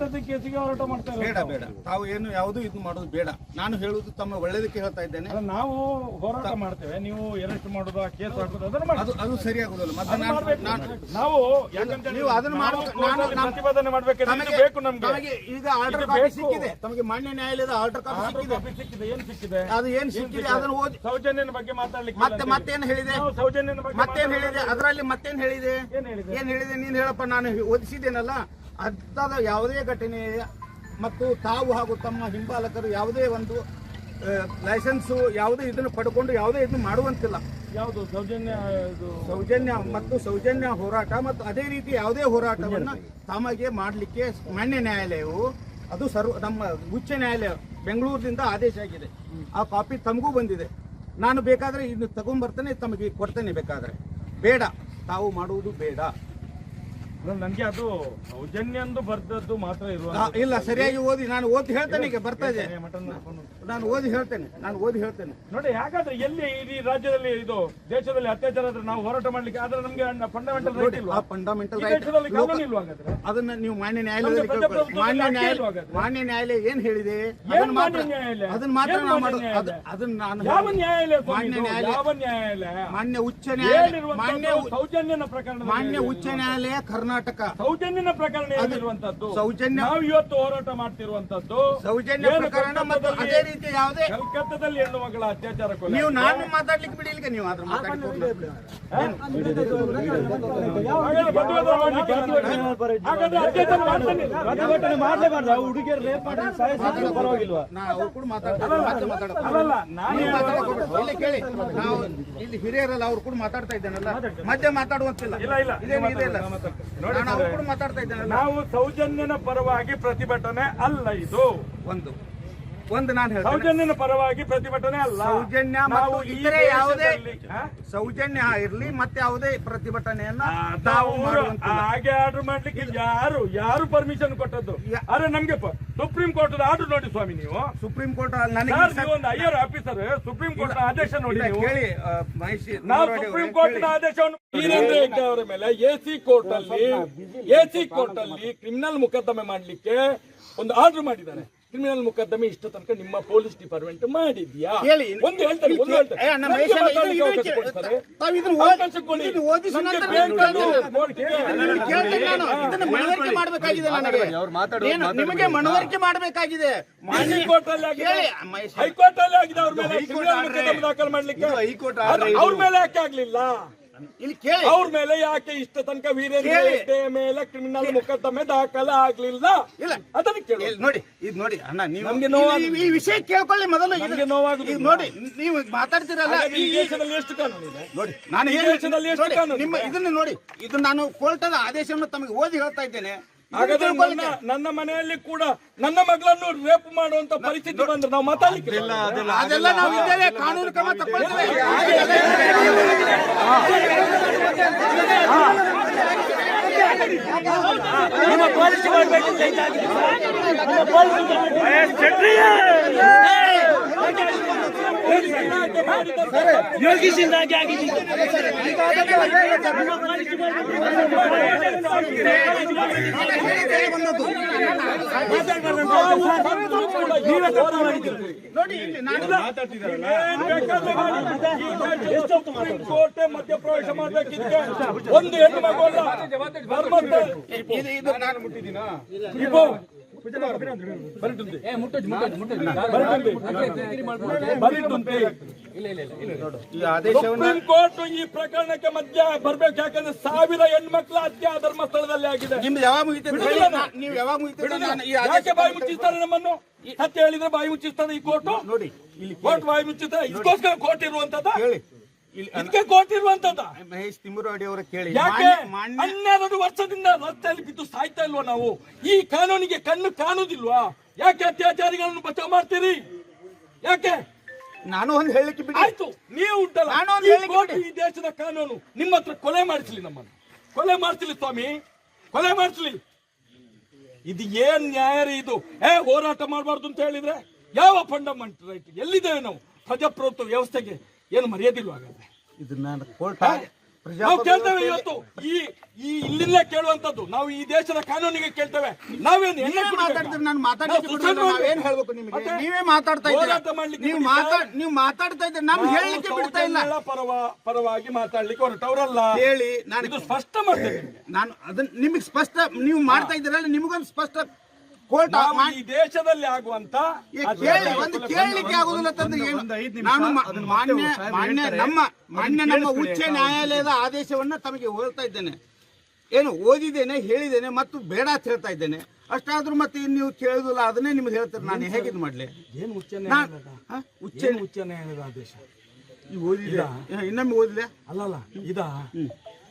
ಕೇಸಿಗೆ ಹೋರಾಟ ಮಾಡ್ತಾ ಬೇಡ ಬೇಡ. ತಾವು ಏನು ಯಾವುದು ಇದು ಮಾಡೋದು ಬೇಡ. ನಾನು ಹೇಳುವುದು ತಮ್ಮ ಒಳ್ಳೇದಕ್ಕೆ ಹೇಳ್ತಾ ಇದ್ದೇನೆ. ನಾವು ಹೋರಾಟ ಮಾಡ್ತೇವೆ. ನೀವು ಅರೆಸ್ಟ್ ಮಾಡೋದು ಕೇಸ್ ಹಾಕೋದು ಅದನ್ನ ಮಾಡಿ ಅದು ಅದು ಸರಿಯಾಗುದಿಲ್ಲ ಮತ್ತೆ ನಾನು ನಾವು ಯಾಕಂತ ನೀವು ಅದನ್ನ ಮಾಡ್ಬೇಕು. ನಾನು- ಮಾಡ್ಬೇಕಾದ್ರೆ ಇದು ಬೇಕು ನಮ್ಗೆ. ಈಗ ಆರ್ಡರ್ ಕಾಪಿ ಸಿಕ್ಕಿದೆ. ತಮಗೆ ಮಾನ್ಯ ನ್ಯಾಯಾಲಯದ ಆರ್ಡರ್ ಕಾಪಿ ಸಿಕ್ಕಿದೆ. ಕಾಪಿ ಸಿಕ್ಕಿದೆ. ಏನ್ ಸಿಕ್ಕಿದೆ? ಅದು ಏನ್ ಸಿಕ್ಕಿದೆ? ಅದನ್ನು ಓದಿ ಸೌಜನ್ಯನ ಬಗ್ಗೆ ಮಾತಾಡ್ಲಿಕ್ಕೆ ಮತ್ತೆ ಮತ್ತೇನ್ ಹೇಳಿದೆ? ಸೌಜನ್ಯನ ಬಗ್ಗೆ ಮತ್ತೇನ್ ಹೇಳಿದೆ? ಅದರಲ್ಲಿ ಮತ್ತೇನ್ ಹೇಳಿದೆ? ಏನ್ ಹೇಳಿದೆ? ಏನ್ ಹೇಳಿದೆ? ನೀನ್ ಹೇಳಪ್ಪ ನಾನು ಓದಿಸಿದ್ದೇನಲ್ಲ? ಅರ್ಥದ ಯಾವುದೇ ಘಟನೆ ಮತ್ತು ತಾವು ಹಾಗೂ ತಮ್ಮ ಹಿಂಬಾಲಕರು ಯಾವುದೇ ಒಂದು ಲೈಸೆನ್ಸು ಯಾವುದೇ ಇದನ್ನು ಪಡ್ಕೊಂಡು ಯಾವುದೇ ಇದನ್ನು ಮಾಡುವಂತಿಲ್ಲ. ಯಾವುದು? ಸೌಜನ್ಯ ಇದು ಸೌಜನ್ಯ ಮತ್ತು ಸೌಜನ್ಯ ಹೋರಾಟ ಮತ್ತು ಅದೇ ರೀತಿ ಯಾವುದೇ ಹೋರಾಟವನ್ನು ತಮಗೆ ಮಾಡಲಿಕ್ಕೆ ಮಾನ್ಯ ನ್ಯಾಯಾಲಯವು ಅದು ಸರ್ವ ನಮ್ಮ ಉಚ್ಚ ನ್ಯಾಯಾಲಯ ಬೆಂಗಳೂರಿನಿಂದ ಆದೇಶ ಆಗಿದೆ. ಆ ಕಾಪಿ ತಮಗೂ ಬಂದಿದೆ. ನಾನು ಬೇಕಾದರೆ ಇನ್ನು ತಗೊಂಡ್ಬರ್ತೇನೆ ತಮಗೆ ಕೊಡ್ತೇನೆ ಬೇಕಾದರೆ. ಬೇಡ ತಾವು ಮಾಡುವುದು ಬೇಡ. ನನ್ಗೆ ಅದು ಸೌಜನ್ಯ ಅಂದು ಬರ್ತದ್ದು ಮಾತ್ರ ಇರುವ ಇಲ್ಲ ಸರಿಯಾಗಿ ಓದಿ ನಾನು ಓದಿ ಹೇಳ್ತೇನೆ ಈಗ ಬರ್ತಾ ಇದೆ. ನಾನು ಓದಿ ಹೇಳ್ತೇನೆ ನಾನು ಓದಿ ಹೇಳ್ತೇನೆ. ನೋಡಿ ಯಾಕಾದ್ರೆ ಎಲ್ಲಿ ಇಡೀ ರಾಜ್ಯದಲ್ಲಿ ಇದು ದೇಶದಲ್ಲಿ ಅತ್ಯಾಚಾರ ಆದ್ರೆ ನಾವು ಹೋರಾಟ ಮಾಡ್ಲಿಕ್ಕೆ ಆದ್ರೆ ನಮ್ಗೆ ಫಂಡಮೆಂಟಲ್ ರೈಟ್ ಇಲ್ಲ ಇಲ್ವಾ? ಫಂಡಮೆಂಟಲ್ ರೈಟ್ ಇಲ್ವಾ ಅದನ್ನ ನೀವು ಮಾನ್ಯ ನ್ಯಾಯಾಲಯದಲ್ಲಿ ಮಾನ್ಯ ನ್ಯಾಯಾಲಯ ಮಾನ್ಯ ನ್ಯಾಯಾಲಯ ಏನ್ ಹೇಳಿದೆ? ಅದನ್ನ ಮಾತ್ರ ಅದನ್ನ ಮಾತ್ರ ನಾವು ಮಾಡೋದು? ಅದನ್ನ ನಾನು ಯಾವ. ನ್ಯಾಯಾಲಯ ಮಾನ್ಯ ನ್ಯಾಯಾಲಯ ಯಾವ ನ್ಯಾಯಾಲಯ ಮಾನ್ಯ ಉಚ್ಚ ನ್ಯಾಯಾಲಯ ಮಾನ್ಯ ಸೌಜನ್ಯ ಸೌಜನ್ಯನ ಪ್ರಕರಣ ಮಾನ್ಯ ಉಚ್ಚ ನ್ಯಾಯಾಲಯ ಕರ್ನಾಟಕ ಸೌಜನ್ಯನ ಪ್ರಕರಣ ಏನಿರುವಂತದ್ದು? ಸೌಜನ್ಯ ನಾವು ಇವತ್ತು ಹೋರಾಟ ಮಾಡ್ತಿರುವಂತದ್ದು. ಸೌಜನ್ಯ ಪ್ರಕರಣ ಮತ್ತು ಅದೇ ರೀತಿ ಯಾವುದೇ ಕಲ್ಕತ್ತಾದಲ್ಲಿ ಹೆಣ್ಣು ಮಗಳ ಅತ್ಯಾಚಾರ ಕೊಲೆ. ನೀವು ನಾನು ಮಾತಾಡ್ಲಿಕ್ಕೆ ಬಿಡಿ ನೀವು ಅದ್ರ ಪ್ರತಿಭಟನೆ ಹುಡುಗಿಯರು ರೇಪ್ ಮಾಡಿ ಸಾಯಿಸಿದ್ರು ಪರವಾಗಿಲ್ವಾ? ಅವ್ರು ಕೂಡ ಮಾತಾಡ್ತಾರೆ ಇಲ್ಲಿ ಕೇಳಿ. ನಾವು ಇಲ್ಲಿ ಹಿರಿಯರಲ್ಲ ಅವ್ರು ಕೂಡ ಮಾತಾಡ್ತಾ ಇದ್ದೇನಲ್ಲ? ಮಧ್ಯೆ ಮಾತಾಡುವಂತಿಲ್ಲ. ಇಲ್ಲ ಇಲ್ಲ. ಇದೇನು ಇದೆ ಇಲ್ಲ ನಾವು ಸೌಜನ್ಯನ ಪರವಾಗಿ ಪ್ರತಿಭಟನೆ ಅಲ್ಲ ಇದು. ಒಂದು. ಒಂದು ನಾನು ಹೇಳ್ತೇನೆ. ಸೌಜನ್ಯನ ಪರವಾಗಿ ಪ್ರತಿಭಟನೆ ಅಲ್ಲ. ಸೌಜನ್ಯ ನಾವು ಮತ್ತು ಈ ಇತರೆ ಯಾವುದೇ ದೇಶದಲ್ಲಿ, ಹಾ? ಸೌಜನ್ಯ ಇರ್ಲಿ ಮತ್ತೆ ಯಾವುದೇ ಪ್ರತಿಭಟನೆಯನ್ನ ಮಾಡುವಂತಿಲ್ಲ. ಹಾಗೆ ಆರ್ಡರ್ ಮಾಡ್ಲಿಕ್ಕೆ ಯಾರು ಯಾರು ಪರ್ಮಿಷನ್ ಕೊಟ್ಟದ್ದು? ಯಾ- ಅರೆ ನಮ್ಗೆ ಪ- ಸುಪ್ರೀಂ ಕೋರ್ಟ್ ಆರ್ಡರ್ ನೋಡಿ ಸ್ವಾಮಿ ನೀವು. ಸುಪ್ರೀಂ ಕೋರ್ಟ್ ನನಗೆ ಸರ್, ನೀವು ಒಂದು ಐಆರ್ ಆಫೀಸರ್ ಸುಪ್ರೀಂ ಕೋರ್ಟ್ ಆದೇಶ ನೋಡಿ ಹೇಳಿ ನೀವು. ಕೇಳಿ ಆ, ಮಹೇಶ್ ನಾವು ನೂರಡಿ ಸುಪ್ರೀಂ ಕೋರ್ಟ್ ಕೇಳಿ. ಆದೇಶವನ್ನು ವೀರೇಂದ್ರ ಹೆಗ್ಡೆ ಅವರ ಮೇಲೆ ಎಸಿ ಕೋರ್ಟ್ ಅಲ್ಲಿ ಎಸಿ ಕೋರ್ಟ್ ಅಲ್ಲಿ ಕ್ರಿಮಿನಲ್ ಮೊಕದ್ದಮೆ ಮಾಡ್ಲಿಕ್ಕೆ ಒಂದು ಆರ್ಡರ್ ಮಾಡಿದ್ದಾರೆ. ಕ್ರಿಮಿನಲ್ ಮೊಕದ್ದಮೆ ಇಷ್ಟು ತನಕ ನಿಮ್ಮ ಪೊಲೀಸ್ ಡಿಪಾರ್ಟ್ಮೆಂಟ್ ಮಾಡಿದ್ಯಾ. ಒಂದು ಹೇಳ್ತಾರೆ ಒಂದು ಹೇಳ್ತಾರೆ. ಅಣ್ಣ, ನಮ್ಗೆ ಮನವರಿಕೆ ಮಾಡಬೇಕಾಗಿದೆ? ಹೈಕೋರ್ಟ್ ಅಲ್ಲಿ ಆಗಿದೆ. ಕೇಳಿ, ಹೈಕೋರ್ಟ್ ಅಲ್ಲಿ ಆಗಿದೆ ಅವ್ರ ಮೇಲೆ. ದಾಖಲು ಮಾಡ್ಲಿಕ್ಕೆ. ಹೈಕೋರ್ಟ್ ಅವ್ರ ಮೇಲೆ ಯಾಕೆ ಆಗ್ಲಿಲ್ಲ? ಇಲ್ಲಿ ಕೇಳಿ ಅವ್ರ ಮೇಲೆ ಯಾಕೆ ಇಷ್ಟ ತನಕ ವೀರೇಂದ್ರ ಕೇಳಿ. ಹೆಗ್ಡೆ ಮೇಲೆ ಕ್ರಿಮಿನಲ್ ಮೊಕದ್ದಮೆ ದಾಖಲೆ ಆಗ್ಲಿಲ್ಲ ಇಲ್ಲ. ಅದನ್ನ ಕೇಳಿ ಇಲ್ಲಿ ನೋಡಿ ಇದು ನೋಡಿ ಅಣ್ಣ ನೀವು ನಮ್ಗೆ. ಈ- ಈ ವಿಷಯ ಕೇಳ್ಕೊಳ್ಳಿ ಮೊದಲು ಇದು- ನಮ್ಗೆ ನೋವಾಗುದಿಲ್ಲ. ಇದು ನೋಡಿ ನೀವು ಮಾತಾಡ್ತೀರಲ್ಲ ಈ ಈ- ದೇಶದಲ್ಲಿ ಎಷ್ಟು ಕಾನೂನು ಇದೆ ನೋಡಿ ನಾನು ಈ ಏನು ದೇಶದಲ್ಲಿ ಎಷ್ಟು ನೋಡಿ, ಕಾನೂನು ನಿಮ್ಮ ಇದೆ? ಇದನ್ನ ನೋಡಿ ಇದು ನಾನು ಕೋರ್ಟದ ಆದೇಶವನ್ನು ತಮಗೆ ಓದಿ ಹೇಳ್ತಾ ಇದ್ದೇನೆ ಹಾಗಾದ್ರೆ ನನ್ನ ನನ್ನ ಮನೆಯಲ್ಲಿ ಕೂಡ ನನ್ನ ಮಗಳನ್ನು ರೇಪ್ ಮಾಡುವಂತ ಪರಿಸ್ಥಿತಿ ಬಂದ್ರೆ ನಾವು ಮಾತಾಡ್ಲಿಕ್ಕೆ ಅದೆಲ್ಲ ನಾವು ಇದ್ದೇವೆ ಕಾನೂನು ಕ್ರಮ ತಗೊಳ್ತೇವೆ ಇಲ್ಲಿ ನಾನು ಕೋರ್ಟ್ ಮಧ್ಯಪ್ರವೇಶ ಮಾಡ್ಬೇಕಿದ್ರೆ ಒಂದು ಹೆಣ್ಣು ಮಗು ಅಲ್ಲ. ಈ ಪ್ರಕರಣಕ್ಕೆ ಮಧ್ಯ ಬರ್ಬೇಕು ಯಾಕಂದ್ರೆ ಸಾವಿರ ಹೆಣ್ಮಕ್ಳ ಹತ್ಯೆ ಆ ಧರ್ಮಸ್ಥಳದಲ್ಲಿ ಆಗಿದೆ. ನಿಮ್ದು ಯಾವಾಗ ಬಿಡುದಿಲ್ಲ ನೀವು ಯಾವಾಗ ಮುಗಿತದೆ ನಾನು ಈ ಯಾಕೆ ಬಾಯಿ ಮುಚ್ಚಿಸ್ತಾರೆ ನಮ್ಮನ್ನು? ಸತ್ಯ ಹೇಳಿದ್ರೆ ಬಾಯಿ ಮುಚ್ಚಿಸ್ತಾರೆ ಈ ಕೋರ್ಟ್? ನೋಡಿ ಇಲ್ಲಿ ಕೋರ್ಟ್ ಬಾಯಿ ಮುಚ್ಚಿಸ್ತಾರೆ ಇದಕ್ಕೋಸ್ಕರ ಕೋರ್ಟ್ ಇರುವಂತದ ಹೇಳಿ ಇದಕ್ಕೆ ಕೋರ್ಟ್ ಇರುವಂತದ ಮಹೇಶ್ ತಿಮ್ಮುರವಾಡಿ ಅವರ ಕೇಳಿ. ಯಾಕೆ? ಹನ್ನೆರಡು ವರ್ಷದಿಂದ ರಸ್ತೆಯಲ್ಲಿ ಬಿದ್ದು ಸಾಯ್ತಾ ಇಲ್ವಾ ನಾವು? ಈ ಕಾನೂನಿಗೆ ಕಣ್ಣು ಕಾಣುದಿಲ್ವಾ? ಯಾಕೆ ಅತ್ಯಾಚಾರಿಗಳನ್ನು ಬಚಾವ್ ಮಾಡ್ತೀರಿ? ಯಾಕೆ? ನಾನು ಒಂದು ಹೇಳಿಕೆ ಬಿಡಿ ಆಯ್ತು ನೀವು ಉಂಟಲ್ಲ. ಈ ದೇಶದ ಕಾನೂನು ನಿಮ್ಮ ಹತ್ರ ಕೊಲೆ ಮಾಡಿಸ್ಲಿ ನಮ್ಮನ್ನು. ಕೊಲೆ ಮಾಡ್ತಿಲಿ ಸ್ವಾಮಿ ಕೊಲೆ ಮಾಡ್ತಿಲಿ. ಇದು ಏನ್ ನ್ಯಾಯ ರೀ ಇದು? ಏ ಹೋರಾಟ ಮಾಡಬಾರ್ದು ಅಂತ ಹೇಳಿದ್ರೆ ಯಾವ ಫಂಡಮೆಂಟ್ ರೈಟ್ ಎಲ್ಲಿದ್ದೇವೆ ನಾವು? ಪ್ರಜಾಪ್ರಭುತ್ವ ವ್ಯವಸ್ಥೆಗೆ ಏನು ಮರ್ಯಾದಿಲ್ವಾಗ ಇದನ್ನ ಇದು ನಾನು ಕೋರ್ಟ್ ನಾವು ಕೇಳ್ತೇವೆ ಇವತ್ತು. ಈ ಈ ಇಲ್ಲಿಂದ ಕೇಳುವಂತದ್ದು ನಾವು ಈ ದೇಶದ ಕಾನೂನಿಗೆ ಕೇಳ್ತೇವೆ. ನಾವೇನು ಎಣ್ಣೆ? ಮಾತಾಡ್ತೀರಿ ನಾನು ಸುಸಂಸ್ಕೃತ ನಾವೇನ್ ಹೇಳ್ಬೇಕು ನಿಮಗೆ? ನೀವೇ ಮಾತಾಡ್ತಾ ಇದ್ದೀರಾ? ನೀವು? ಮಾತಾಡ್ ನೀವು ಮಾತಾಡ್ತಾ ಇದ್ದೀರಿ? ನಾನು ಹೇಳಲಿಕ್ಕೆ ಬಿಡ್ತಾ ಇಲ್ಲ. ಪರವ ಪರವಾಗಿ ಮಾತಾಡ್ಲಿಕ್ಕೆ ಹೊರಟವರಲ್ಲ ಹೇಳಿ ನಾನು ಇದು ಸ್ಪಷ್ಟ ಮಾಡ್ತೇನೆ. ನಾನು ಅದನ್ನ ನಿಮಗೆ ಸ್ಪಷ್ಟ ನೀವು ಮಾಡ್ತಾ ಇದ್ದೀರಲ್ಲ ನಿಮಗೊಂದು ಸ್ಪಷ್ಟ ಕೋರ್ಟ್ ಈ ದೇಶದಲ್ಲಿ ಆಗುವಂತ ಕೇಳಿ ಒಂದು ಕೇಳಲಿಕ್ಕೆ ಆಗುದಿಲ್ಲ ತಂದ್ರೆ ಏನು? ನಾನು ಮಾ- ಮಾನ್ಯ ಮಾನ್ಯ ನಮ್ಮ ಮಾನ್ಯ ನಮ್ಮ ಉಚ್ಚ ನ್ಯಾಯಾಲಯದ ಆದೇಶವನ್ನ ತಮಗೆ ಹೇಳ್ತಾ ಇದ್ದೇನೆ. ಏನು ಓದಿದ್ದೇನೆ ಹೇಳಿದ್ದೇನೆ ಮತ್ತು ಬೇಡ ಅಂತ ಹೇಳ್ತಾ ಇದ್ದೇನೆ. ಅಷ್ಟಾದ್ರೂ ಮತ್ತೆ ಇನ್ನು ನೀವು ಕೇಳುದಿಲ್ಲ ಅದನ್ನೇ ನಿಮ್ಗೆ ಹೇಳ್ತಾರೆ ನಾನು. ಹೇಗಿದ್ ಮಾಡ್ಲಿ? ಏನು ಉಚ್ಚ ನ್ಯಾಯಾಲಯದ? ಉಚ್ಚ ಉಚ್ಚ ನ್ಯಾಯಾಲಯದ ಆದೇಶ? ನೀವು ಓದಿಲ್ಲ ಇನ್ನೊಮ್ಮೆ ಓದಿದೆ ಅಲ್ಲಲ್ಲ ಇದ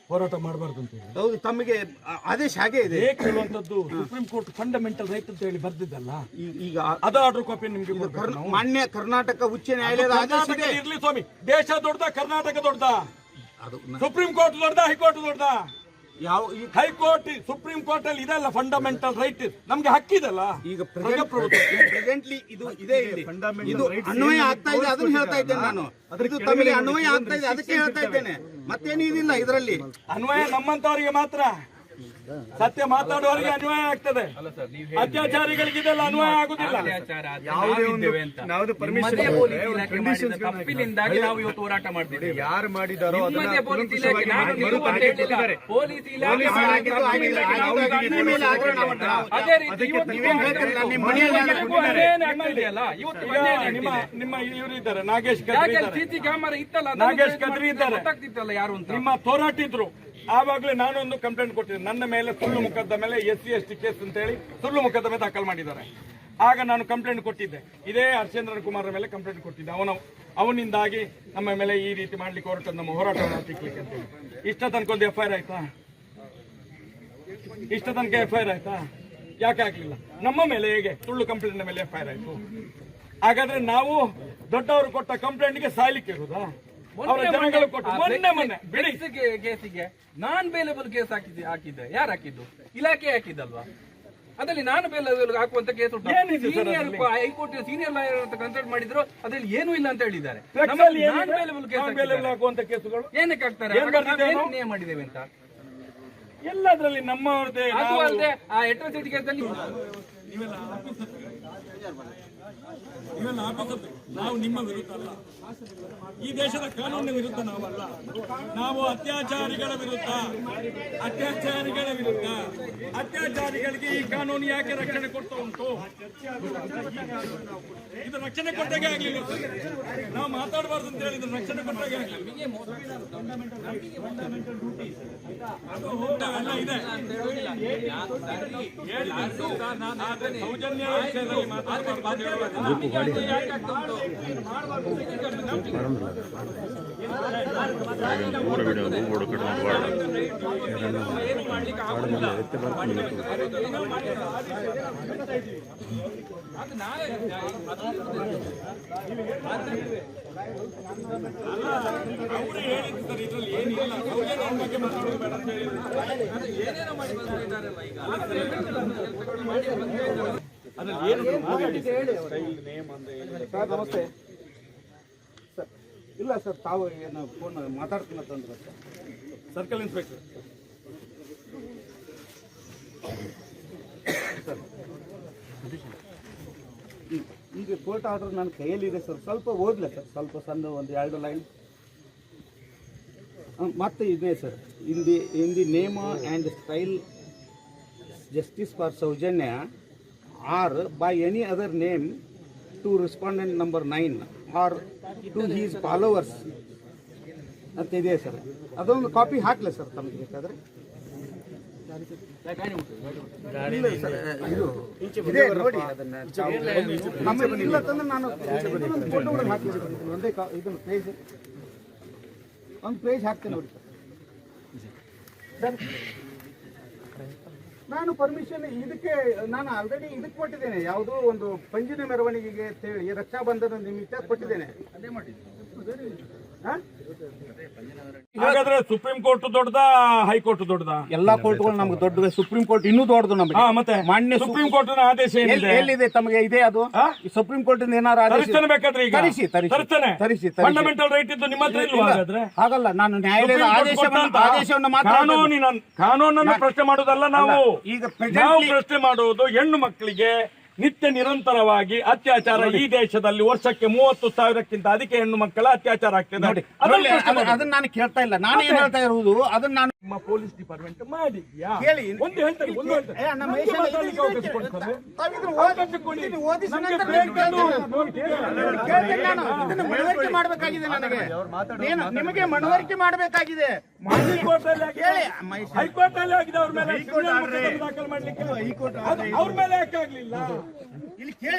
ಹೋರಾಟ ಮಾಡಬಾರ್ದು ಅಂತ ಹೇಳಿ. ಹೌದು ತಮಗೆ ಆ- ಆದೇಶ ಹಾಗೆ ಇದೆ. ಏಕ್ ಹೇಳುವಂತದ್ದು ಸುಪ್ರೀಂ ಕೋರ್ಟ್ ಫಂಡಮೆಂಟಲ್ ರೈಟ್ ಅಂತ ಹೇಳಿ ಬರ್ದಿದ್ದಲ್ಲ? ಈ- ಈಗ ಅದ ಆರ್ಡರ್ ಕಾಪಿ ನಿಮ್ಗೆ ಕೊಡ್ಬೇಕು ಕರ್ನ- ನಾವು. ಮಾನ್ಯ ಕರ್ನಾಟಕ ಉಚ್ಚ ನ್ಯಾಯಾಲಯದ ಆದೇಶ ಇದೆ. ಇರ್ಲಿ ಸ್ವಾಮಿ. ದೇಶ ದೊಡ್ಡದ ಕರ್ನಾಟಕ ದೊಡ್ಡದ. ಅದು ಸುಪ್ರೀಂ ಕೋರ್ಟ್ ದೊಡ್ಡದ ಹೈಕೋರ್ಟ್ ದೊಡ್ಡದ. ಯಾವ ಈ ಹೈಕೋರ್ಟ್ ಸುಪ್ರೀಂ ಕೋರ್ಟ್ ಅಲ್ಲಿ ಇದೆಲ್ಲ ಫಂಡಮೆಂಟಲ್ ರೈಟ್ ನಮ್ಗೆ ಹಕ್ಕಿದಲ್ಲ? ಈಗ ಪ್ರಜಾಪ್ರಭುತ್ವ. ಪ್ರೆಸೆಂಟ್ಲಿ ಇದು ಇದೆ ಅನ್ವಯ ಆಗ್ತಾ ಇದೆ ಅದನ್ನ ಹೇಳ್ತಾ ಇದ್ದೇನೆ ನಾನು. ಇದು ತಮಗೆ ಅನ್ವಯ ಆಗ್ತಾ ಇದೆ ಅದಕ್ಕೆ ಹೇಳ್ತಾ ಇದ್ದೇನೆ. ಮತ್ತೇನು ಇದಿಲ್ಲ ಇದರಲ್ಲಿ. ಅನ್ವಯ ನಮ್ಮಂತವರಿಗೆ ಮಾತ್ರ. ಸತ್ಯ ಮಾತಾಡುವವರಿಗೆ ಅನ್ವಯ ಆಗ್ತದೆ. ಅತ್ಯಾಚಾರಿಗಳಿಗೆ ಇದೆಲ್ಲ ಅನ್ವಯ ಆಗುದಿಲ್ಲ. ತಪ್ಪಿನಿಂದಾಗಿ ನಾವು ಇವತ್ತು ಹೋರಾಟ ಮಾಡ್ತಿದ್ದೇವೆ. ಯಾರು ಮಾಡಿದಾರೋ ಪೊಲೀಸ್ ಇಲಾಖೆ ನಾನು ನೀವು ಪೊಲೀಸ್ ಇಲಾಖೆ ಮಾಡಿದ ತಪ್ಪಿನಿಂದಾಗಿ ನಾವು ಆಗಿದ್ದು ನಿಮ್ಮ ಮೇಲೆ ಅದೇ ರೀತಿ ಇವತ್ತು ನೀವೇನ್ ಹೇಳ್ತೀರಿ? ನಾನು ನಿಮ್ಮ ಮನೆಯಲ್ಲಿ ಯಾರು ಇವತ್ತು ಅನ್ಯಾಯ ಆಗ್ತಾ ಇದೆಯಲ್ಲ ಇವತ್ತು ಈಗ ನಿಮ್ಮ ನಿಮ್ಮ ಇವರು ಇದ್ದಾರೆ ನಾಗೇಶ್ ಕದ್ರಿ ಇದ್ದಾರೆ. ಸಿಸಿ ಕ್ಯಾಮರಾ ಇತ್ತಲ್ಲ ನಾಗೇಶ್ ಕದ್ರಿ ಇದ್ದಾರೆ. ಯಾರು ಅಂತ. ನಿಮ್ಮ ಹೋರಾಟಿದ್ರು ಆವಾಗಲೇ ನಾನೊಂದು ಕಂಪ್ಲೇಂಟ್ ಕೊಟ್ಟಿದ್ದೆ. ನನ್ನ ಮೇಲೆ ಸುಳ್ಳು ಮೇಲೆ S C S T case ಅಂತ ಹೇಳಿ ಸುಳ್ಳು ಮುಖದ ದಾಖಲು ಮಾಡಿದ್ದಾರೆ. ಆಗ ನಾನು ಕಂಪ್ಲೇಂಟ್ ಕೊಟ್ಟಿದ್ದೆ. ಇದೇ ಹರ್ಷೇಂದ್ರ ಕುಮಾರ್ ಮೇಲೆ ಕಂಪ್ಲೇಂಟ್ ಕೊಟ್ಟಿದ್ದೆ. ಅವನ, ಅವನಿಂದಾಗಿ ನಮ್ಮ ಮೇಲೆ ಈ ರೀತಿ ಮಾಡ್ಲಿಕ್ಕೆ ಹೊರಟ ನಮ್ಮ ಹೋರಾಟವನ್ನು ತಿಕ್ಲಿಕ್ಕೆ ಅಂತ ಹೇಳಿ. ಇಷ್ಟ ತನಕ ಒಂದು ಎಫ್ ಐ ಆರ್ ಆಯ್ತಾ? ಇಷ್ಟ ತನಕ ಎಫ್ ಐ ಆರ್ ಆಯ್ತಾ? ಯಾಕೆ ಆಗ್ಲಿಲ್ಲ? ನಮ್ಮ ಮೇಲೆ ಹೇಗೆ? ಸುಳ್ಳು ಕಂಪ್ಲೇಂಟ್ ಮೇಲೆ ಎಫ್ ಐ ಆರ್ ಆಯ್ತು. ಹಾಗಾದ್ರೆ ನಾವು ದೊಡ್ಡವರು ಕೊಟ್ಟ ಕಂಪ್ಲೇಂಟ್ಗೆ ಸಾಯ್ಲಿಕ್ಕೆ ಇರುದಾ ಅವರ ಜನಗಳು ಕೊಟ್ಟು ಮೊನ್ನೆ ಮೊನ್ನೆ. ಬಿಡಿ. ಬಿಡಿ ಕೇಸಿಗೆ ನಾನ್ ಬೇಲೆಬಲ್ ಕೇಸ್ ಹಾಕಿದ್ದೆ ಹಾಕಿದ್ದೆ. ಯಾರು ಹಾಕಿದ್ದು? ಇಲಾಖೆ ಹಾಕಿದ್ದಲ್ವಾ? ಅದ್ರಲ್ಲಿ ನಾನು ಬೇಲೆಬಲ್ ಹಾಕುವಂತ ಕೇಸ್ ಉಂಟು? Senior? High court senior lawyer ಅಂತ ಕನ್ಸಲ್ಟ್ ಮಾಡಿದ್ರು ಅದ್ರಲ್ಲಿ ಏನೂ ಇಲ್ಲ ಅಂತ ಹೇಳಿದ್ದಾರೆ? ನಾನ್ ಬೇಲೆಬಲ್ ಕೇಸ್ ಹಾಕುವಂತ ಕೇಸುಗಳು? ಏನಕ್ಕೆ ಹಾಕ್ತಾರೆ? ಮಾಡಿದ್ದೇವೆ ಅಂತ? ಎಲ್ಲದ್ರಲ್ಲಿ ನಮ್ಮ ಅದು ಅಲ್ಲದೆ ಆ ಅಟ್ರಾಸಿಟಿ ಕೇಸಲ್ಲಿ ಇವೆಲ್ಲ ಆಫೀಸರ್ ನಾವು ನಿಮ್ಮ ವಿರುದ್ಧ ಅಲ್ಲ. ಈ ದೇಶದ ಕಾನೂನಿನ ವಿರುದ್ಧ ನಾವಲ್ಲ. ನಾವು ಅತ್ಯಾಚಾರಿಗಳ ವಿರುದ್ಧ ಅತ್ಯಾಚಾರಿಗಳ ವಿರುದ್ಧ ಅತ್ಯಾಚಾರಿಗಳಿಗೆ ಈ ಕಾನೂನು ಯಾಕೆ ರಕ್ಷಣೆ ಕೊಡ್ತಾ ಉಂಟು? ಇದು ರಕ್ಷಣೆ ಕೊಟ್ಟಾಗೆ ಆಗ್ಲಿಲ್ಲ. ನಾವು ಮಾತಾಡಬಾರ್ದು ಅಂತ ಹೇಳಿದ್ರು ರಕ್ಷಣೆ ಕೊಟ್ಟಾಗೆ ಆಗ್ಲಿಲ್ಲ. ಇದೆ ಎಲ್ಲ ಇದೆ. ಮಾತಾಡ್ತಾ ಸೌಜನ್ಯ ಊರ ವಿಡಿಯೋ ಬೋರ್ಡ್ ಕಟ್ಕೊಂಡು ಅವರು ಹೇಳಿದ್ದು ಸರ್ ಇದ್ರಲ್ಲಿ ಸರ್ ನಮಸ್ತೆ. ಸರ್ ಇಲ್ಲ ಸರ್ ತಾವು ಏನು ಫೋನ್ ಮಾತಾಡ್ತೀನಿ ಅಂತಂದ್ರೆ ಸರ್? ಸರ್ಕಲ್ ಇನ್ಸ್ಪೆಕ್ಟರ್ ಸರ್ ಈಗ ಕೋರ್ಟ್ ಆರ್ಡರ್ ನನ್ನ ಕೈಯಲ್ಲಿದೆ ಸರ್. ಸ್ವಲ್ಪ ಓದ್ಲೆ ಸರ್ ಸ್ವಲ್ಪ ಸಣ್ಣ ಒಂದು ಎರಡು ಲೈನ್ ಮತ್ತೆ ಇದೆ sir. In the in the name and style justice for Soujanya. Or by any other name to respondent number nine or to his followers ಅಂತ ಇದೆ ಸರ್. ಅದೊಂದು ಕಾಪಿ ಹಾಕ್ಲಿ ಸರ್ ತಮಗೆ ಬೇಕಾದ್ರೆ. ಇದು ನೋಡಿ. ಅದನ್ನ ಇಲ್ಲ ತಂದ್ರೆ ನಾನು ಒಂದೇ ಇದನ್ನು ಪೇಜ್ ಒಂದು ಪೇಜ್ ಹಾಕ್ತೇನೆ ನೋಡಿ ಸರ್ ನಾನು ಪರ್ಮಿಷನ್ ಇದಕ್ಕೆ ನಾನು ಆಲ್ರೆಡಿ ಇದಕ್ಕೆ ಕೊಟ್ಟಿದ್ದೇನೆ. ಯಾವುದೋ ಒಂದು ಪಂಜಿನ ಮೆರವಣಿಗೆಗೆ ರಕ್ಷಾಬಂಧನ ನಿಮಿತ್ತ ಕೊಟ್ಟಿದ್ದೇನೆ. ಅದೇ ಹಾ? ಹಾಗಾದ್ರೆ ಸುಪ್ರೀಂ ಕೋರ್ಟ್ ದೊಡ್ಡದ ಹೈಕೋರ್ಟ್ ದೊಡ್ಡದ? ಎಲ್ಲಾ ಕೋರ್ಟ್ಗಳು ನಮ್ಗೆ ದೊಡ್ಡ ಸುಪ್ರೀಂ ಕೋರ್ಟ್ ಇನ್ನೂ ದೊಡ್ಡದು ನಮಗೆ. ಹಾ ಮತ್ತೆ ಮಾನ್ಯ ಸುಪ್ರೀಂ ಕೋರ್ಟ್ ಆದೇಶ ಏನಿದೆ? ಎಲ್ಲಿದೆ ತಮಗೆ ಇದೆ ಅದು? ಸುಪ್ರೀಂ ಕೋರ್ಟ್ ಏನಾರು ಆದೇಶ ತರಿಸ್ತಾನೆ ಬೇಕಾದ್ರೆ ಈಗ? ತರಿಸಿ ತರಿಸಿ. ತರಿಸ್ತಾನೆ? ತರಿಸಿ ಫಂಡಮೆಂಟಲ್ ರೈಟ್ ಇದ್ದು ನಿಮ್ಮ ಹತ್ರ ಇಲ್ವಾ ಹಾಗಾದ್ರೆ? ಹಾಗಲ್ಲ ನಾನು ನ್ಯಾಯಾಲಯದ ಕೋರ್ಟ್ ಆದೇಶವನ್ನು ಆದೇಶವನ್ನು ಮಾತ್ರ ಕಾನೂನಿನ ಕಾನೂನನ್ನು ಪ್ರಶ್ನೆ ಮಾಡುವುದಲ್ಲ ನಾವು. ಈಗ ನಾವು ಪ್ರಶ್ನೆ ಮಾಡುವುದು ಹೆಣ್ಣು ಮಕ್ಕಳಿಗೆ ನಿತ್ಯ ನಿರಂತರವಾಗಿ ಅತ್ಯಾಚಾರ ಈ ದೇಶದಲ್ಲಿ ವರ್ಷಕ್ಕೆ ಮೂವತ್ತು ಸಾವಿರಕ್ಕಿಂತ ಅಧಿಕ ಹೆಣ್ಣು ಮಕ್ಕಳ ಅತ್ಯಾಚಾರ ಆಗ್ತದೆ. ನೋಡಿ ಅದನ್ನು ನಾನು ಕೇಳ್ತಾ ಇಲ್ಲ. ನಾನು ಏನ್ ಹೇಳ್ತಾ ಇರುವುದು ಅದನ್ನ ನಾನು ನಿಮ್ಮ ಪೊಲೀಸ್ ಡಿಪಾರ್ಟ್ಮೆಂಟ್ ಮಾಡಿದ್ಯಾ? ಕೇಳಿ. ಒಂದು ಹೇಳ್ತಾರೆ ಒಂದು ಹೇಳ್ತಾರೆ ಮನವರಿಕೆ ಮಾಡಬೇಕಾಗಿದೆ ನನಗೆ. ನಿಮಗೆ ಮನವರಿಕೆ ಮಾಡಬೇಕಾಗಿದೆ. ಹೈಕೋರ್ಟ್ ಅಲ್ಲಿ ಆಗಿದೆ. ಕೇಳಿ ಮಹೇಶ್ ಹೈಕೋರ್ಟ್ ಅಲ್ಲಿ ಆಗಿದೆ ಅವ್ರ ಮೇಲೆ ದಾಖಲು ಮಾಡ್ಲಿಕ್ಕೆ ಅವ್ರ ಮೇಲೆ ಯಾಕೆ ಆಗ್ಲಿಲ್ಲ?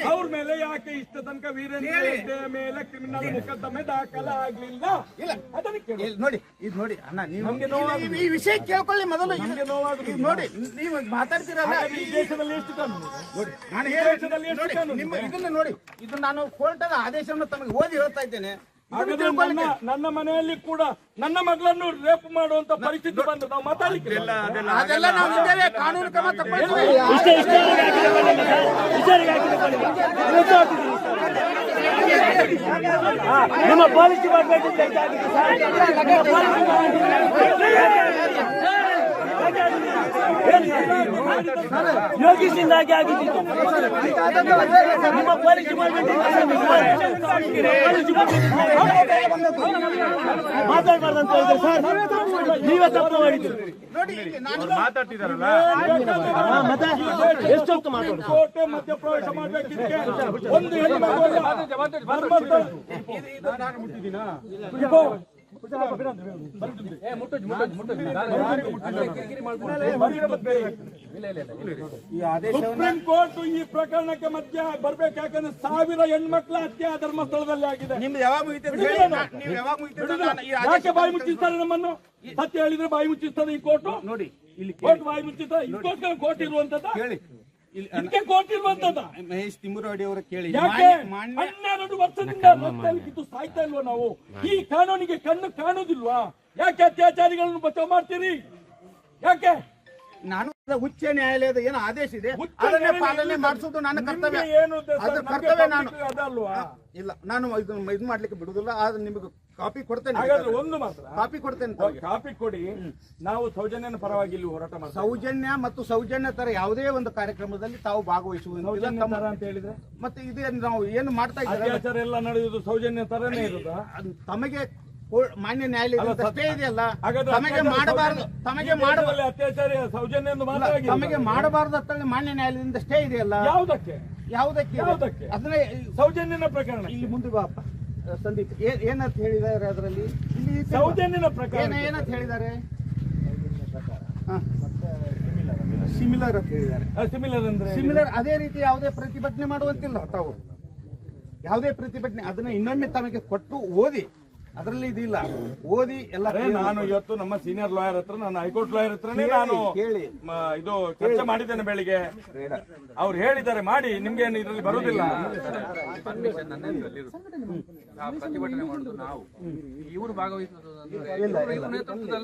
ಅವ್ರ ಮೇಲೆ ಯಾಕೆ ಇಷ್ಟ ತನಕ ವೀರೇಂದ್ರ ಹೆಗ್ಡೆ ಮೇಲೆ ಕ್ರಿಮಿನಲ್ ಮೊಕದ್ದಮೆ ದಾಖಲ ಆಗ್ಲಿಲ್ಲ ಇಲ್ಲ. ಅದನ್ನ ಕೇಳಿ. ಇಲ್ಲಿ ನೋಡಿ ಇದು ನೋಡಿ ಅಣ್ಣ ನೀವು ನಮ್ಗೆ ನೋವಾಗಿ ಈ ವಿಷಯ ಕೇಳ್ಕೊಳ್ಳಿ ಮೊದಲು. ಇದು- ಇದು ನೋಡಿ ನೀವು ಮಾತಾಡ್ತೀರಲ್ಲ ಈ ದೇಶದಲ್ಲಿ ಎಷ್ಟು ಕಾನೂನು? ನೋಡಿ ನಾನು ಈ ದೇಶದಲ್ಲಿ ಎಷ್ಟು ನೋಡಿ ಕಾನೂನು? ನಿಮ್ಮ ಇದೆ? ಇದನ್ನ ನೋಡಿ ಇದು ನಾನು ಕೋರ್ಟದ ಆದೇಶವನ್ನು ತಮಗೆ ಓದಿ ಹೇಳ್ತಾ ಇದ್ದೇನೆ. ಹಾಗಾದ್ರೆ ನನ್ನ ನನ್ನ ಮನೆಯಲ್ಲಿ ಕೂಡ ನನ್ನ ಮಗಳನ್ನು ರೇಪ್ ಮಾಡುವಂತ ಪರಿಸ್ಥಿತಿ ಬಂದು ನಾವು ಮಾತಾಡ್ಲಿಕ್ಕೆ ಅದೆಲ್ಲ ನಾವು ಇದ್ದೇವೆ. ಕಾನೂನು ಕ್ರಮ ತಗೊಳ್ತೇವೆ ನಿಮ್ಮ ಪೊಲೀಸ್. ನಿಮ್ಮ ಡಿಪಾರ್ಟ್ಮೆಂಟ್ ಯೋಗೀಶಿಂದಾಗಿ ಆಗಿದೆ ಇದು. ನಿಮ್ಮ ಪೊಲೀಸ್ ಡಿಪಾರ್ಟ್ಮೆಂಟ್ ಇಂದ ಪೊಲೀಸ್ ಡಿಪಾರ್ಟ್ಮೆಂಟ್ ಮಾತಾಡಬಾರ್ದು ಅಂತ ಹೇಳಿದ್ರೆ ಸರ್ ನೀವೇ ತಪ್ಪು ಮಾಡಿದ್ರು ಹಾ, ಮತ್ತೆ ಮಧ್ಯಪ್ರವೇಶ ಮಾಡ್ಬೇಕಿದ್ರೆ ಒಂದು ಹೆಣ್ಣು ಸುಪ್ರೀಂ ಕೋರ್ಟ್ ಈ ಪ್ರಕರಣಕ್ಕೆ ಮಧ್ಯ ಬರ್ಬೇಕು ಯಾಕಂದ್ರೆ ಸಾವಿರ ಹೆಣ್ಮಕ್ಳ ಹತ್ಯೆ ಧರ್ಮಸ್ಥಳದಲ್ಲಿ ಆಗಿದೆ. ನಿಮ್ದು ಯಾವಾಗ ಹೇಳಿ. ಯಾಕೆ ಬಾಯಿ ಮುಚ್ಚಿಸ್ತಾರೆ ನಮ್ಮನ್ನು? ಸತ್ಯ ಹೇಳಿದ್ರೆ ಬಾಯಿ ಮುಚ್ಚಿಸ್ತದೆ ಈ ಕೋರ್ಟ್. ನೋಡಿ ಇಲ್ಲಿ ಕೋರ್ಟ್ ಬಾಯಿ ಮುಚ್ಚಿಸ್ತಾರೆ. ಇದಕ್ಕೋಸ್ಕರ ಕೋರ್ಟ್ ಇರುವಂತದ್ದು ಇಲ್ಲಿ ಇದಕ್ಕೆ ಕೋರ್ಟ್ ಇರುವಂತದ ಮಹೇಶ್ ತಿಮ್ಮುರವಾಡಿ ಅವರ ಕೇಳಿ. ಯಾಕೆ? ಹನ್ನೆರಡು ವರ್ಷದಿಂದ ರಸ್ತೆಯಲ್ಲಿ ಬಿದ್ದು ಸಾಯ್ತಾ ಇಲ್ವಾ ನಾವು? ಈ ಕಾನೂನಿಗೆ ಕಣ್ಣು ಕಾಣುದಿಲ್ವಾ? ಯಾಕೆ ಅತ್ಯಾಚಾರಿಗಳನ್ನು ಬಚಾವ್ ಮಾಡ್ತೀರಿ? ಯಾಕೆ? ನಾನು ಉಚ್ಚ ನ್ಯಾಯಾಲಯದ ಏನು ಆದೇಶ ಇದೆ. ಅದನ್ನೇ ಪಾಲನೆ ಮಾಡಿಸೋದು ನನ್ನ ಕರ್ತವ್ಯ. ಏನು ಕರ್ತವ್ಯ ನಾನು ಅದಲ್ವಾ? ಇಲ್ಲ ನಾನು ಇದು ಮಾಡ್ಲಿಕ್ಕೆ ಬಿಡುದಿಲ್ಲ ಆದ್ರೆ ನಿಮಗೆ ಕಾಪಿ ಕೊಡ್ತೇನೆ ಹಾಗಾದ್ರೆ ಒಂದು ಮಾತ್ರ. ಕಾಪಿ ಕೊಡ್ತೇನೆ ತಮಗೆ. ಕಾಪಿ ಕೊಡಿ. ನಾವು ಸೌಜನ್ಯನ ಪರವಾಗಿ ಇಲ್ಲಿ ಹೋರಾಟ ಮಾಡ್ತೀವಿ. ಸೌಜನ್ಯ ಮತ್ತು ಸೌಜನ್ಯ ತರ ಯಾವುದೇ ಒಂದು ಕಾರ್ಯಕ್ರಮದಲ್ಲಿ ತಾವು ಭಾಗವಹಿಸುವುದಿಲ್ಲ ಸೌಜನ್ಯ ತಮ್ಮ- ತರ ಅಂತ ಹೇಳಿದ್ರೆ? ಮತ್ತೆ ಇದೇ ನಾವು ಏನು ಮಾಡ್ತಾ ಅತ್ಯಾಚಾರ ಎಲ್ಲ ನಡೆಯುವುದು ಸೌಜನ್ಯ ತರನೇ ಇರುದಾ ಅದು ತಮಗೆ ಕೋ- ಮಾನ್ಯ ನ್ಯಾಯಾಲಯದಿಂದ ಅಲ್ಲ, ಇದೆಯಲ್ಲ? ಹಾಗಾದ್ರೆ ತಮಗೆ ಅತ್ಯಾಚಾರ ಮಾಡಬಾರದು ಸೌಜನ್ಯ- ತಮಗೆ ಈ ಮಾಡಬಾರದು. ದೇಶದಲ್ಲಿ ಅತ್ಯಾಚಾರಿ ಸೌಜನ್ಯ ಎಂದು ಮಾತ್ರ ಆಗಿಲ್ಲ. ತಮಗೆ ಮಾಡಬಾರದು ಅಂತ ಮಾನ್ಯ ನ್ಯಾಯಾಲಯದಿಂದ ಸ್ಟೇ ಇದೆಯಲ್ಲ? ಯಾವುದಕ್ಕೆ? ಯಾವುದಕ್ಕೆ? ಯಾವುದಕ್ಕೆ? ಅದನ್ನೇ ಸೌಜನ್ಯನ ಪ್ರಕರಣ. ಇಲ್ಲಿ ಮುಂದೆ ಬಾಪ ಸಂದೀಪ್ ಏ- ಏನಂತ ಹೇಳಿದ್ದಾರೆ ಅದರಲ್ಲಿ. ಸೌಜನ್ಯನ ಪ್ರಕರಣ ಏನ ಏನಂತ ಹೇಳಿದ್ದಾರೆ? ಸಿಮಿಲರ್ ಅಂತ ಹೇಳಿದ್ದಾರೆ. ಸಿಮಿಲರ್ ಅಂದ್ರೆ ಸಿಮಿಲರ್ ಅದೇ ರೀತಿ ಯಾವುದೇ ಪ್ರತಿಭಟನೆ ಮಾಡುವಂತಿಲ್ಲ ತಾವು. ಯಾವುದೇ ಪ್ರತಿಭಟನೆ ಅದನ್ನ ಇನ್ನೊಮ್ಮೆ ತಮಗೆ ಕೊಟ್ಟು ಓದಿ. ಅದರಲ್ಲಿ ಇದಿಲ್ಲ. ಓದಿ ಎಲ್ಲ ನಾನು ಇವತ್ತು ನಮ್ಮ ಸೀನಿಯರ್ ಲಾಯರ್ ಹತ್ರ ನಾನು ಹೈಕೋರ್ಟ್ ಲಾಯರ್ ಹತ್ರನೇ ನಾನು ಕೇಳಿ. ಮ, ಇದು ಚರ್ಚೆ ಮಾಡಿದ್ದೇನೆ ಬೆಳಿಗ್ಗೆ. ಅವ್ರು ಹೇಳಿದ್ದಾರೆ ಮಾಡಿ ನಿಮ್ಗೇನು ಇದರಲ್ಲಿ ಬರುದಿಲ್ಲ. ಪ್ರತಿಭಟನೆ ಮಾಡುದು ನಾವು. ಇವರು ಭಾಗವಹಿಸುವುದು ಅಂದ್ರೆ ಇವ್ರ ನೇತೃತ್ವದಲ್ಲಿ